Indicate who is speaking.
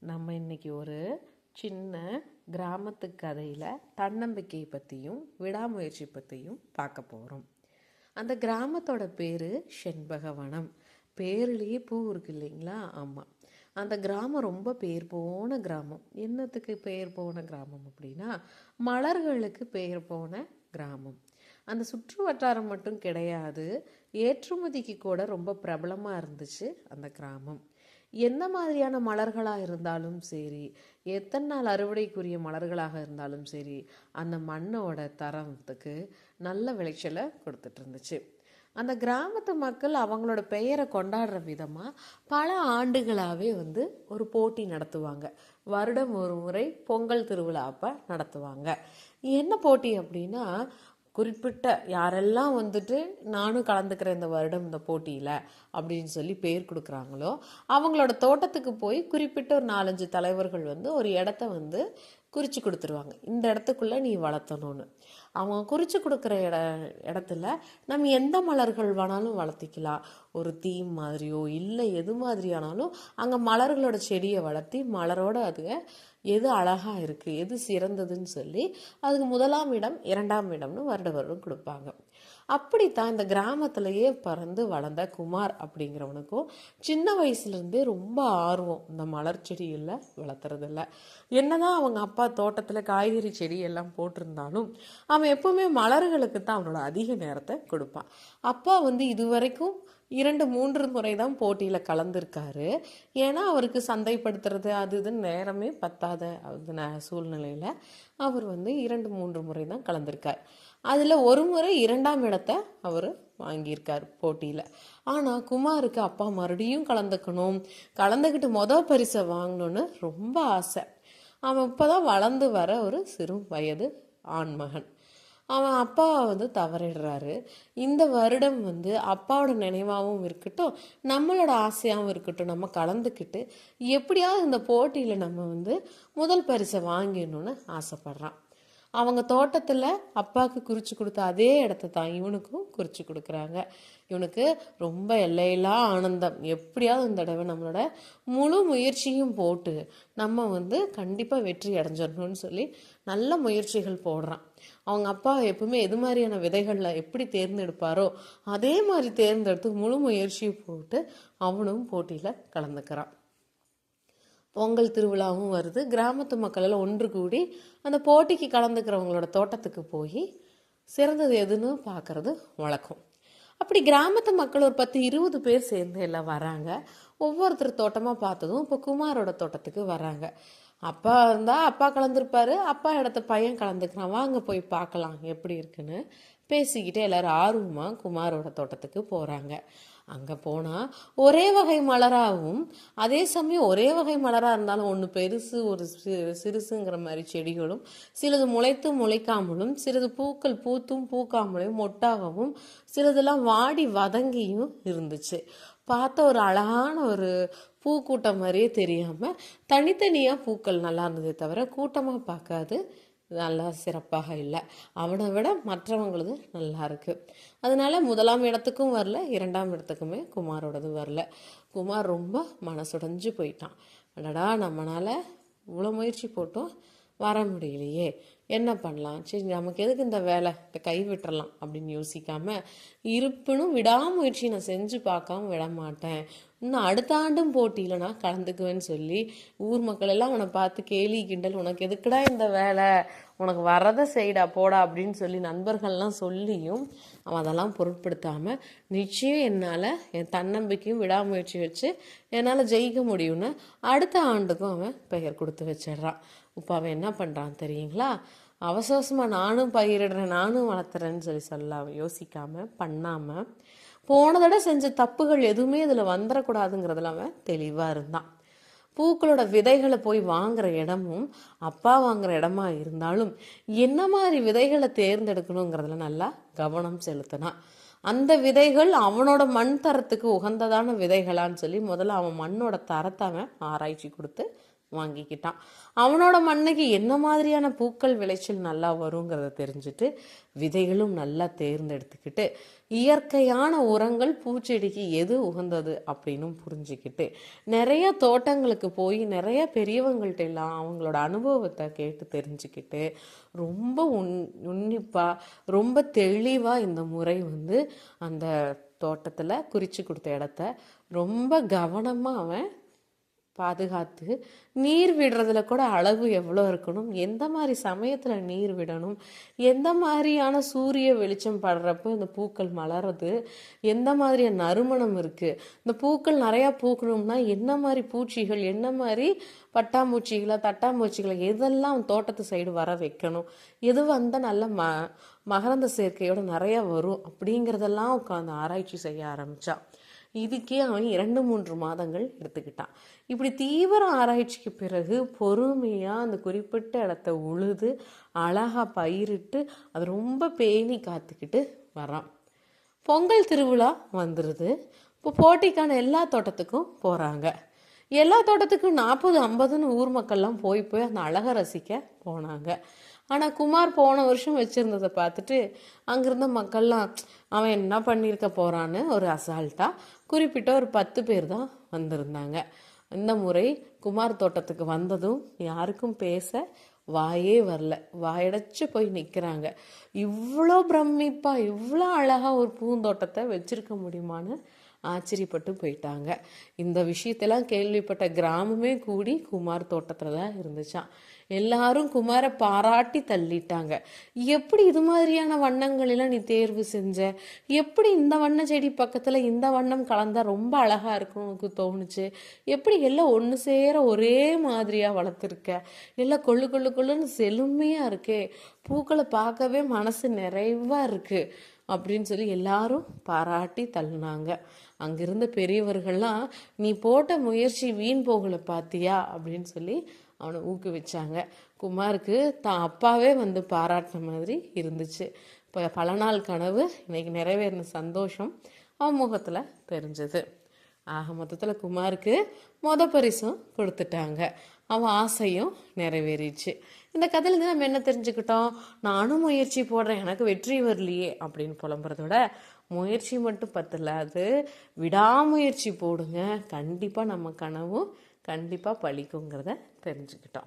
Speaker 1: நம்ம இன்னைக்கு ஒரு சின்ன கிராமத்து கதையில் தன்னம்பிக்கை பற்றியும் விடாமுயற்சி பற்றியும் பார்க்க போகிறோம் அந்த கிராமத்தோட பேர் செண்பகவனம். பேர்லேயே பூ இருக்கு இல்லைங்களா? ஆமாம் அந்த கிராமம் ரொம்ப பேர் போன கிராமம். என்னத்துக்கு பேர் போன கிராமம் அப்படின்னா மலர்களுக்கு பேர் போன கிராமம். அந்த சுற்று வட்டாரம் மட்டும் கிடையாது. ஏற்றுமதிக்கு கூட ரொம்ப பிரபலமாக இருந்துச்சு அந்த கிராமம். எந்த மாதிரியான மலர்களாக இருந்தாலும் சரி எத்தனை நாள் அறுவடைக்குரிய மலர்களாக இருந்தாலும் சரி அந்த மண்ணோட தரத்துக்கு நல்ல விளைச்சலை கொடுத்துட்டு இருந்துச்சு. அந்த கிராமத்து மக்கள் அவங்களோட பெயரை கொண்டாடுற விதமாக பல ஆண்டுகளாகவே வந்து ஒரு போட்டி நடத்துவாங்க. வருடம் ஒரு முறை பொங்கல் திருவிழா அப்போ நடத்துவாங்க. என்ன போட்டி அப்படின்னா குறிப்பிட்ட யாரெல்லாம் வந்துட்டு நானும் கலந்துக்கிறேன் இந்த வருடம் இந்த போட்டியில் அப்படின்னு சொல்லி பேர் கொடுக்குறாங்களோ அவங்களோட தோட்டத்துக்கு போய் குறிப்பிட்ட ஒரு நாலஞ்சு தலைவர்கள் வந்து ஒரு இடத்த வந்து குறித்து கொடுத்துருவாங்க. இந்த இடத்துக்குள்ளே நீ வளர்த்தணும்னு. அவங்க குறித்து கொடுக்குற இட இடத்துல நம்ம எந்த மலர்கள் வேணாலும் வளர்த்திக்கலாம். ஒரு தீம் மாதிரியோ இல்லை எது மாதிரியானாலும் அங்கே மலர்களோட செடியை வளர்த்தி மலரோட அதுங்க எது அழகாக இருக்குது எது சிறந்ததுன்னு சொல்லி அதுக்கு முதலாம் இடம் இரண்டாம் இடம்னு வருட வருடம் கொடுப்பாங்க. அப்படித்தான் இந்த கிராமத்திலேயே பறந்து வளர்ந்த குமார் அப்படிங்கிறவனுக்கும் சின்ன வயசுலேருந்தே ரொம்ப ஆர்வம். இந்த மலர் செடியில் வளர்த்துறதில்ல. என்னதான் அவங்க அப்பா தோட்டத்தில் காய்கறி செடி எல்லாம் போட்டிருந்தாலும் அவன் எப்போவுமே மலர்களுக்கு தான் அவனோட அதிக நேரத்தை கொடுப்பான். அப்பா வந்து இதுவரைக்கும் இரண்டு மூன்று முறை தான் போட்டியில் கலந்துருக்காரு. ஏன்னா அவருக்கு சந்தைப்படுத்துறது அது இதுன்னு நேரமே பத்தாத ந- சூழ்நிலையில் அவர் வந்து இரண்டு மூன்று முறை தான் கலந்துருக்கார். அதில் ஒரு முறை இரண்டாம் இடத்தை அவர் வாங்கியிருக்கார் போட்டியில். ஆனால் குமாருக்கு அப்பா மறுபடியும் கலந்துக்கணும். கலந்துக்கிட்டு மொதல் பரிசை வாங்கணும்னு ரொம்ப ஆசை. அவன் இப்போ தான் வளர்ந்து வர ஒரு சிறு வயது ஆண்மகன் அவன் அப்பாவை வந்து தவறிடுறாரு. இந்த வருடம் வந்து அப்பாவோட நினைவாகவும் இருக்கட்டும் நம்மளோட ஆசையாகவும் இருக்கட்டும் நம்ம கலந்துக்கிட்டு எப்படியாவது இந்த போட்டியில் நம்ம வந்து முதல் பரிசை வாங்கிடணும்னு ஆசைப்பட்றான். அவங்க தோட்டத்தில் அப்பாவுக்கு குறித்து கொடுத்த அதே இடத்த தான் இவனுக்கும் குறித்து கொடுக்குறாங்க. இவனுக்கு ரொம்ப எல்லையில்லா ஆனந்தம். எப்படியாவது இந்த தடவை நம்மளோட முழு முயற்சியும் போட்டு நம்ம வந்து கண்டிப்பாக வெற்றி அடைஞ்சிடணும்னு சொல்லி நல்ல முயற்சிகள் போடுறான். அவங்க அப்பா எப்பவுமே எது மாதிரியான விதைகளில் எப்படி தேர்ந்தெடுப்பாரோ அதே மாதிரி தேர்ந்தெடுத்து முழு முயற்சியும் போட்டு அவனும் போட்டியில் கலந்துக்கிறான். பொங்கல் திருவிழாவும் வருது. கிராமத்து மக்கள் எல்லாம் ஒன்று கூடி அந்த போட்டிக்கு கலந்துக்கிறவங்களோட தோட்டத்துக்கு போய் சிறந்தது எதுன்னு பார்க்கறது வழக்கம். அப்படி கிராமத்து மக்கள் ஒரு பத்து இருபது பேர் சேர்ந்து எல்லாம் வராங்க. ஒவ்வொருத்தர் தோட்டமாக பார்த்ததும் இப்போ குமாரோட தோட்டத்துக்கு வராங்க. அப்பா இருந்தால் அப்பா கலந்துருப்பாரு. அப்பா இடத்த பையன் கலந்துக்கிறான். வாங்க போய் பார்க்கலாம் எப்படி இருக்குன்னு பேசிக்கிட்டே எல்லாரும் ஆர்வமாக குமாரோட தோட்டத்துக்கு போகிறாங்க அங்கே போனால் ஒரே வகை மலராகவும் அதே சமயம் ஒரே வகை மலராக இருந்தாலும் ஒன்று பெருசு ஒரு சிறுசுங்கிற மாதிரி செடிகளும் சிலது முளைத்து முளைக்காமலும் சிலது பூக்கள் பூத்தும் பூக்காமலையும் மொட்டாகவும் சிலதெல்லாம் வாடி வதங்கியும் இருந்துச்சு. பார்த்த ஒரு அழகான ஒரு பூக்கூட்டம் மாதிரியே தெரியாமல் தனித்தனியாக பூக்கள் நல்லா இருந்ததே தவிர கூட்டமாக பார்க்காது. நல்லா சிறப்பாக இல்லை. அவனை விட மற்றவங்களது நல்லா இருக்குது அதனால முதலாம் இடத்துக்கும் வரல இரண்டாம் இடத்துக்குமே குமாரோடது வரல. குமார் ரொம்ப மனசுடைஞ்சு போயிட்டான். அடடா நம்மளால் இவ்வளோ முயற்சி போட்டோம். வர முடியலையே. என்ன பண்ணலாம்? சரி நமக்கு எதுக்கு இந்த வேலை? இப்போ கை விட்டுறலாம் அப்படின்னு யோசிக்காம இருப்பினும் விடாமுயற்சி நான் செஞ்சு பார்க்காம விட மாட்டேன். இன்னும் அடுத்த ஆண்டும் போட்டியில் நான் கலந்துக்குவேன்னு சொல்லி ஊர் மக்கள் எல்லாம் உன்னை பார்த்து கேலி கிண்டல் உனக்கு எதுக்குடா இந்த வேலை? உனக்கு வரதை செய்டா போடா அப்படின்னு சொல்லி நண்பர்கள்லாம் சொல்லியும் அவன் அதெல்லாம் பொருட்படுத்தாமல் நிச்சயம் என்னால் என் தன்னம்பிக்கையும் விடாமுயற்சி வச்சு என்னால் ஜெயிக்க முடியும்னு அடுத்த ஆண்டுக்கும் அவன் பெயர் கொடுத்து வச்சிடுறான் இப்போ அவன் என்ன பண்ணுறான் தெரியுங்களா? அவசரமாக நானும் பயிரிடுறேன் நானும் வளர்த்துறேன்னு சொல்லி சொல்ல யோசிக்காமல் பண்ணாமல் போன தடவை செஞ்ச தப்புகள் எதுவுமே இதில் வந்துடக்கூடாதுங்கிறதுல அவன் தெளிவாக இருந்தான். பூக்களோட விதைகளை போய் வாங்குற இடமும் அப்பா வாங்குற இடமா இருந்தாலும் என்ன மாதிரி விதைகளை தேர்ந்தெடுக்கணுங்கிறதுல நல்லா கவனம் செலுத்தினா அந்த விதைகள் அவனோட மண் தரத்துக்கு உகந்ததான விதைகளான்னு சொல்லி முதல்ல அவன் மண்ணோட தரத்தை அவன் ஆராய்ச்சி கொடுத்து வாங்கிக்கிட்டான். அவனோட மண்ணுக்கு என்ன மாதிரியான பூக்கள் விளைச்சல் நல்லா வருங்கிறத தெரிஞ்சுட்டு விதைகளும் நல்லா தேர்ந்தெடுத்துக்கிட்டு இயற்கையான உரங்கள் பூச்செடிக்கு எது உகந்தது அப்படின்னும் புரிஞ்சுக்கிட்டு நிறைய தோட்டங்களுக்கு போய் நிறைய பெரியவங்கள்ட்ட எல்லாம் அவங்களோட அனுபவத்தை கேட்டு தெரிஞ்சுக்கிட்டு ரொம்ப உன் உன்னிப்பாக ரொம்ப தெளிவாக இந்த முறை வந்து அந்த தோட்டத்தில் குறித்து கொடுத்த இடத்த ரொம்ப கவனமாக அவன் பாதுகாத்து நீர் விடுறதுல கூட அளவு எவ்வளோ இருக்கணும்? எந்த மாதிரி சமயத்தில் நீர் விடணும்? எந்த மாதிரியான சூரிய வெளிச்சம் படுறப்போ இந்த பூக்கள் மலருது எந்த மாதிரியான நறுமணம் இருக்குது இந்த பூக்கள் நிறையா பூக்கணும்னா என்ன மாதிரி பூச்சிகள் என்ன மாதிரி பட்டாம்பூச்சிகளை தட்டாம்பூச்சிகளை எதெல்லாம் தோட்டத்து சைடு வர வைக்கணும்? எது வந்தால் நல்ல ம மகரந்த சேர்க்கையோட நிறையா வரும் அப்படிங்கிறதெல்லாம் உட்காந்து ஆராய்ச்சி செய்ய ஆரம்பித்தான் இதுக்கே அவன் இரண்டு மூன்று மாதங்கள் எடுத்துக்கிட்டான். இப்படி தீவிர ஆராய்ச்சிக்கு பிறகு பொறுமையாக அந்த குறிப்பிட்ட இடத்த உழுது அழகாக பயிரிட்டு அது ரொம்ப பேணி காத்துக்கிட்டு வரான். பொங்கல் திருவிழா வந்துடுது இப்போ போட்டிக்கான எல்லா தோட்டத்துக்கும் போகிறாங்க எல்லா தோட்டத்துக்கும் நாற்பது ஐம்பதுன்னு ஊர் மக்கள்லாம் போய் போய் அந்த அழகை ரசிக்க போனாங்க. ஆனால் குமார் போன வருஷம் வச்சுருந்ததை பார்த்துட்டு அங்கிருந்த மக்கள்லாம் அவன் என்ன பண்ணியிருக்க போகிறான்னு ஒரு அசால்ட்டாக குறிப்பிட்ட ஒரு பத்து பேர் தான் வந்திருந்தாங்க. இந்த முறை குமார் தோட்டத்துக்கு வந்ததும் யாருக்கும் பேச வாயே வரல. வாயடைச்சு போய் நிற்கிறாங்க இவ்வளோ பிரமிப்பாக இவ்வளோ அழகாக ஒரு பூந்தோட்டத்தை வச்சிருக்க முடியுமான்னு ஆச்சரியப்பட்டு போயிட்டாங்க. இந்த விஷயத்தெல்லாம் கேள்விப்பட்ட கிராமமே கூடி குமார் தோட்டத்தில் தான் இருந்துச்சான் எல்லாரும் குமாரை பாராட்டி தள்ளிட்டாங்க. எப்படி இது மாதிரியான வண்ணங்கள் எல்லாம் நீ தேர்வு செஞ்ச? எப்படி இந்த வண்ண செடி பக்கத்தில் இந்த வண்ணம் கலந்தா ரொம்ப அழகா இருக்கும் உனக்கு தோணுச்சு? எப்படி எல்லாம் ஒன்று சேர ஒரே மாதிரியா வளர்த்துருக்க? எல்லாம் கொள்ளு கொள்ளு கொள்ளுன்னு செழுமையா இருக்கே. பூக்களை பார்க்கவே மனசு நிறைவா இருக்கு அப்படின்னு சொல்லி எல்லாரும் பாராட்டி தள்ளினாங்க. அங்கிருந்த பெரியவர்கள்லாம் நீ போட்ட முயற்சி வீண் போகலை பார்த்தியா அப்படின்னு சொல்லி அவனை ஊக்குவிச்சாங்க. குமாருக்கு தான் அப்பாவே வந்து பாராட்டின மாதிரி இருந்துச்சு. இப்போ பல நாள் கனவு இன்னைக்கு நிறைவேறின சந்தோஷம் அவன் முகத்தில் தெரிஞ்சது. ஆக மொத்தத்தில் குமாருக்கு மொத பரிசும் கொடுத்துட்டாங்க. அவன் ஆசையும் நிறைவேறிச்சு. இந்த கதையிலேருந்து நம்ம என்ன தெரிஞ்சுக்கிட்டோம்? நானும் முயற்சி போடுறேன் எனக்கு வெற்றி வரலையே அப்படின்னு புலம்புறத விட முயற்சி மட்டும் பத்தல. அது விடாமுயற்சி போடுங்க. கண்டிப்பாக நம்ம கனவும் கண்டிப்பாக பழிக்குங்கிறத தெரிஞ்சுக்கிட்டோம்.